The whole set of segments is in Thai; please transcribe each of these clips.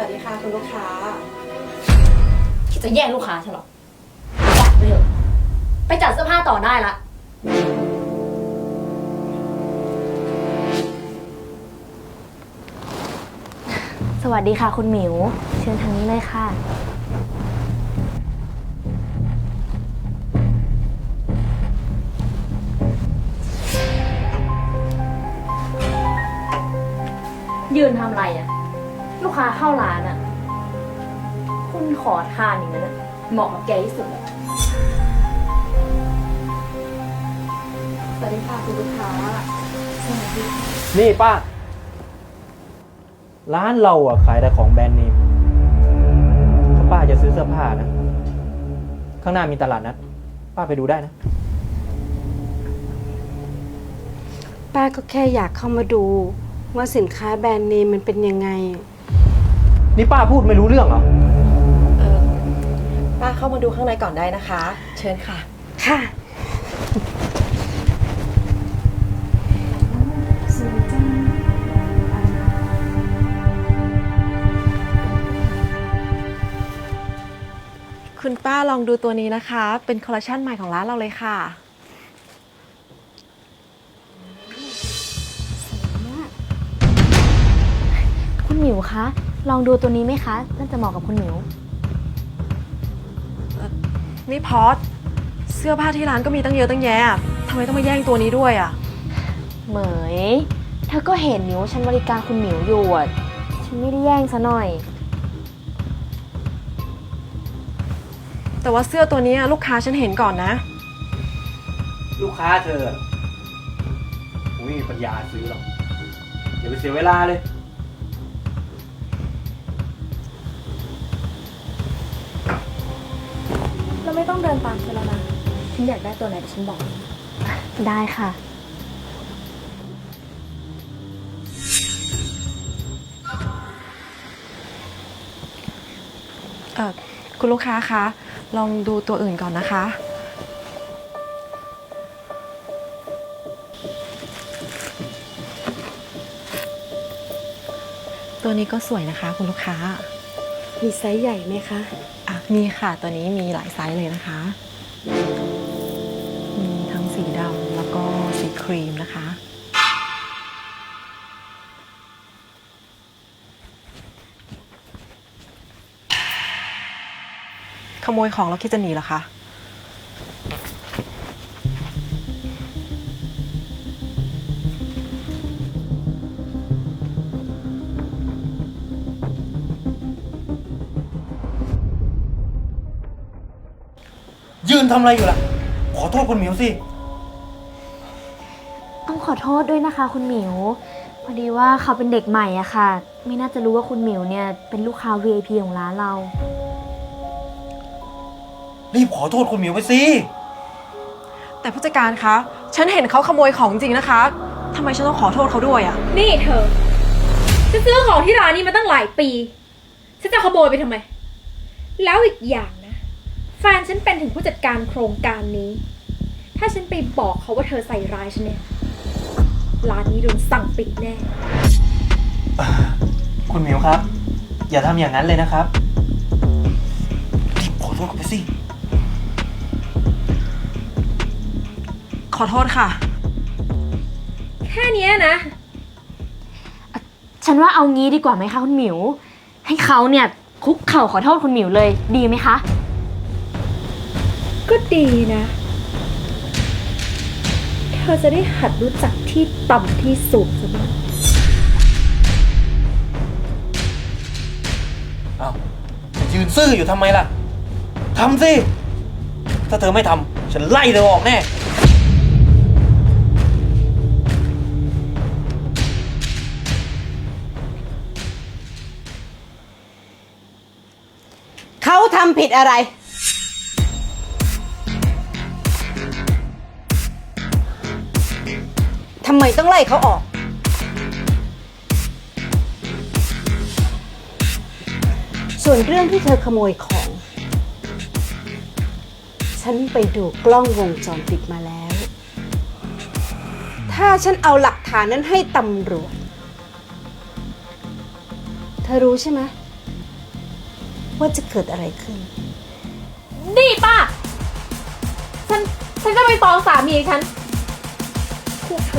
วัสดีค่ะคุณลูกค้า คิดจะแย่งลูกค้าฉันเหรอจัดไปเถอะไปจัดเสื้อผ้าต่อได้ละ สวัสดีค่ะคุณหมิว เชิญทางนี้เลยค่ะ ยืนทำอะไรอะ ลูกค้าเข้าร้านอะคุณขอทานอย่างนั้นอะเหมาะกับแกที่สุดเลยสวัสดีค่ะคุณลูกค้านี่ป้า ร้านเราอะขายแต่ของแบรนด์เนมถ้าป้าจะซื้อเสื้อผ้านะ ข้างหน้ามีตลาดนัดป้าไปดูได้นะ ป้าก็แค่อยากเข้ามาดู ว่าสินค้าแบรนด์เนมมันเป็นยังไง นี่ป้าพูดไม่รู้เรื่องเหรอ เออป้าเข้ามาดูข้างในก่อนได้นะคะ เชิญค่ะ ค่ะ คุณป้าลองดูตัวนี้นะคะ เป็นคอลเลคชันใหม่ของร้านเราเลยค่ะ คุณหมิวคะ ลองดูตัวนี้ไหมคะ น่าจะเหมาะกับคุณหมิว นี่พอสเสื้อผ้าที่ร้านก็มีตั้งเยอะตั้งแยะทำไมต้องมาแย่งตัวนี้ด้วยอะ เหมย เธอก็เห็นหมิวฉันบริการคุณหมิวอยู่อะฉันไม่ได้แย่งซะหน่อย แต่ว่าเสื้อตัวนี้ลูกค้าฉันเห็นก่อนนะ ลูกค้าเธอผมไม่มีปัญญาซื้อหรอกอย่าไปเสียเวลาเลย เราไม่ต้องเดินตามฉันแล้วนะฉันอยากได้ตัวไหนเดี๋ยวฉันบอก ได้ค่ะ เออคุณลูกค้าคะ ลองดูตัวอื่นก่อนนะคะ ตัวนี้ก็สวยนะคะคุณลูกค้า มีไซส์ใหญ่ไหมคะ อะมีค่ะตัวนี้มีหลายไซส์เลยนะคะ มีทั้งสีดำแล้วก็สีครีมนะคะ ขโมยของแล้วคิดจะหนีเหรอคะ ยืนทำอะไรอยู่ล่ะ ขอโทษคุณหมิวสิ ต้องขอโทษด้วยนะคะคุณหมิว พอดีว่าเขาเป็นเด็กใหม่อะค่ะ ไม่น่าจะรู้ว่าคุณหมิวเนี่ยเป็นลูกค้า VIP ของร้านเรา รีบขอโทษคุณหมิวไปสิ แต่ผู้จัดการคะ ฉันเห็นเขาขโมยของจริงนะคะ ทำไมฉันต้องขอโทษเขาด้วยอะนี่เธอ ฉันซื้อของที่ร้านนี้มาตั้งหลายปี ฉันจะขโมยไปทำไม แล้วอีกอย่างนะ แฟนฉันเป็นถึงผู้จัดการโครงการนี้ ถ้าฉันไปบอกเขาว่าเธอใส่ร้ายฉันเนี่ย ร้านนี้โดนสั่งปิดแน่ คุณหมิวครับ อย่าทำอย่างนั้นเลยนะครับรีบขอโทษเขาไปสิ ขอโทษค่ะ แค่เนี้ยนะ ฉันว่าเอางี้ดีกว่าไหมคะคุณหมิว ให้เขาเนี่ยคุกเข่าขอโทษคุณหมิวเลยดีไหมคะ ก็ดีนะ เธอจะได้หัดรู้จักที่ต่ำที่สูงซะบ้างอ้าวยืนซื่ออยู่ทำไมล่ะทำสิ ถ้าเธอไม่ทำฉันไล่เธอออกแน่ เขาทำผิดอะไร ทำไมต้องไล่เขาออก ส่วนเรื่องที่เธอขโมยของ ฉันไปดูกล้องวงจรปิดมาแล้ว ถ้าฉันเอาหลักฐานนั้นให้ตำรวจ เธอรู้ใช่ไหมว่าจะเกิดอะไรขึ้น นี่ป้า ฉัน ฉันจะไปฟ้องสามีฉัน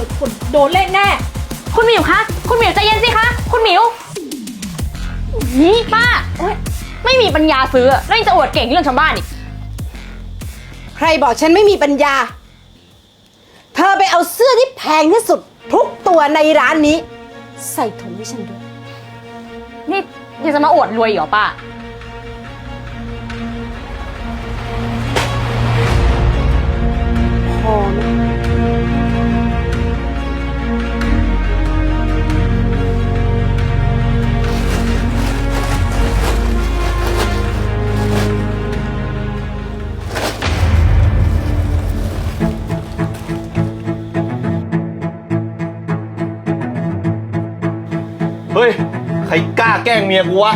อทุกคนโดนเล่นแน่ คุณหมิวคะ คุณหมิวใจเย็นสิคะ คุณหมิวนี่ป้าโอ๊ยไม่มีปัญญาซื้อแล้วยังจะอวดเก่งเรื่องชาวบ้านอีก ใครบอกฉันไม่มีปัญญา เธอไปเอาเสื้อที่แพงที่สุด ทุกตัวในร้านนี้ ใส่ถุงให้ฉันด้วย นี่ยังจะมาอวดรวยอีกเหรอป้า ครกล้าแกล้งเมียกูวะ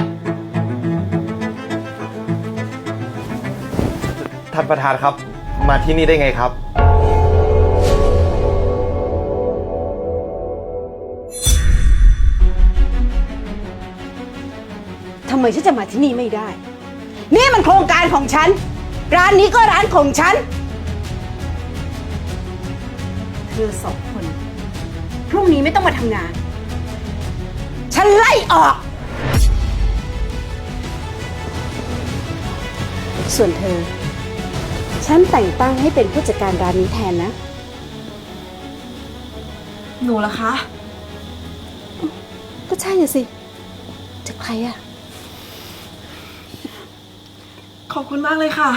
ท่านประธานครับ มาที่นี่ได้ไงครับ ทำไมฉันจะมาที่นี่ไม่ได้ นี่มันโครงการของฉัน ร้านนี้ก็ร้านของฉัน เธอสองคน พรุ่งนี้ไม่ต้องมาทำงาน ฉันไล่ออก ส่วนเธอ ฉันแต่งตั้งให้เป็นผู้จัดการร้านนี้แทนนะ หนูล่ะคะ ก็ใช่น่ะสิ จะใครอะ ขอบคุณมากเลยค่ะ